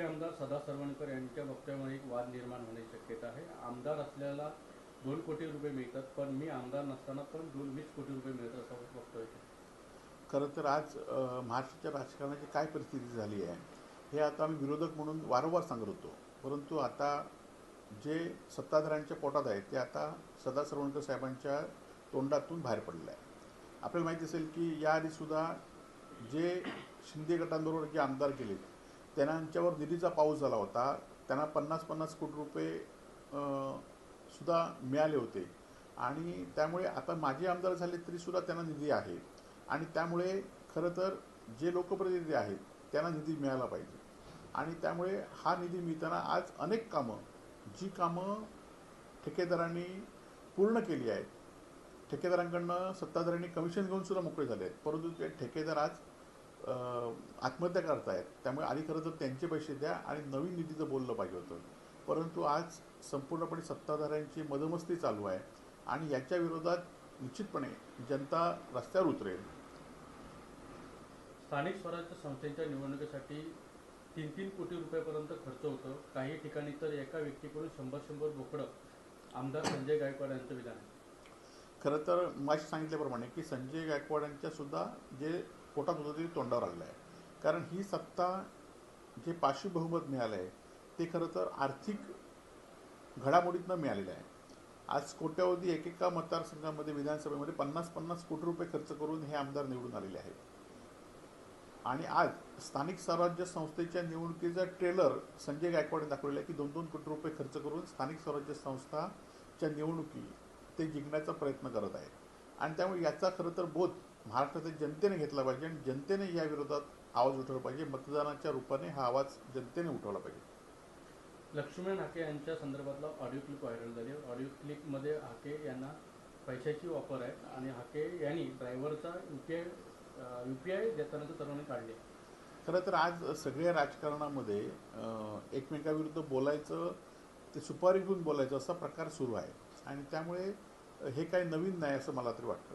माजी आमदार सदा सरवणकर यांच्या वक्तव्यामुळे एक वाद निर्माण होण्याची शक्यता आहे. आमदार असल्याला दोन कोटी रुपये मिळतात पण मी आमदार नसताना पण दोन वीस कोटी रुपये मिळतात असं वक्तव्य खरं तर आज महाराष्ट्राच्या राजकारणाची काय परिस्थिती झाली आहे हे आता आम्ही विरोधक म्हणून वारंवार सांगत होतो. परंतु आता जे सत्ताधाऱ्यांच्या पोटात आहे ते आता सदा सरवणकर साहेबांच्या तोंडातून बाहेर पडलं आहे आपल्याला माहिती असेल की याआधीसुद्धा जे शिंदे गटांबरोबर जे आमदार केले त्यांच्यावर निधीचा पाऊस झाला होता. त्यांना पन्नास पन्नास कोटी रुपये सुद्धा मिळाले होते. आणि त्यामुळे आता माजी आमदार झाले तरीसुद्धा त्यांना निधी आहे. आणि त्यामुळे खरं तर जे लोकप्रतिनिधी आहेत त्यांना निधी मिळाला पाहिजे. आणि त्यामुळे हा निधी मिळताना आज अनेक कामं जी कामं ठेकेदारांनी पूर्ण केली आहेत. ठेकेदारांकडनं सत्ताधाऱ्यांनी कमिशन घेऊन सुद्धा मोकळे झाले आहेत. परंतु ते ठेकेदार आज आत्महत्या करतायत. त्यामुळे आधी खरं तर त्यांचे पैसे द्या आणि नवीन निधीचं बोललं पाहिजे होतं. परंतु आज संपूर्णपणे सत्ताधाऱ्यांची मधमस्ती चालू आहे आणि याच्या विरोधात निश्चितपणे जनता रस्त्यावर उतरेल. स्थानिक स्वराज्य संस्थेच्या निवडणुकीसाठी तीन तीन कोटी रुपयापर्यंत खर्च होतो. काही ठिकाणी तर एका व्यक्तीकडून शंभर शंभर बोकडं आमदार संजय गायकवाड यांचं विधान खरं तर माशी सांगितल्याप्रमाणे की संजय गायकवाडांच्या सुद्धा जे पोटात होतं ते तोंडावर आलेलं आहे कारण ही सत्ता जे पाचशे बहुमत मिळालं आहे ते खरं तर आर्थिक घडामोडीतनं मिळालेलं आहे. आज कोट्यावधी एकेका मतदारसंघामध्ये विधानसभेमध्ये पन्नास पन्नास कोटी रुपये खर्च करून हे आमदार निवडून आलेले आहेत. आणि आज स्थानिक स्वराज्य संस्थेच्या निवडणुकीचा ट्रेलर संजय गायकवाडने दाखवलेला आहे की दोन दोन कोटी रुपये खर्च करून स्थानिक स्वराज्य संस्थाच्या निवडणुकी ते जिंकण्याचा प्रयत्न करत आहेत. आणि त्यामुळे याचा खरं तर बोध महाराष्ट्रातील जनतेने घेतला पाहिजे आणि जनतेने या विरोधात आवाज उठवला पाहिजे. मतदानाच्या रूपाने हा आवाज जनतेने उठवला पाहिजे. लक्ष्मण हाके यांच्या संदर्भातला ऑडिओ क्लिप व्हायरल झाली ऑडिओ क्लिपमध्ये हाके यांना पैशाची ऑफर आहे आणि हाके यांनी ड्रायव्हरचा U P I U P I देतानाचं सर्वांनी काढले खरं तर आज सगळ्या राजकारणामध्ये एकमेकाविरुद्ध बोलायचं ते सुपारी घेऊन बोलायचं असा प्रकार सुरू आहे. आणि त्यामुळे हे काही नवीन नाही असं मला तरी वाटतं.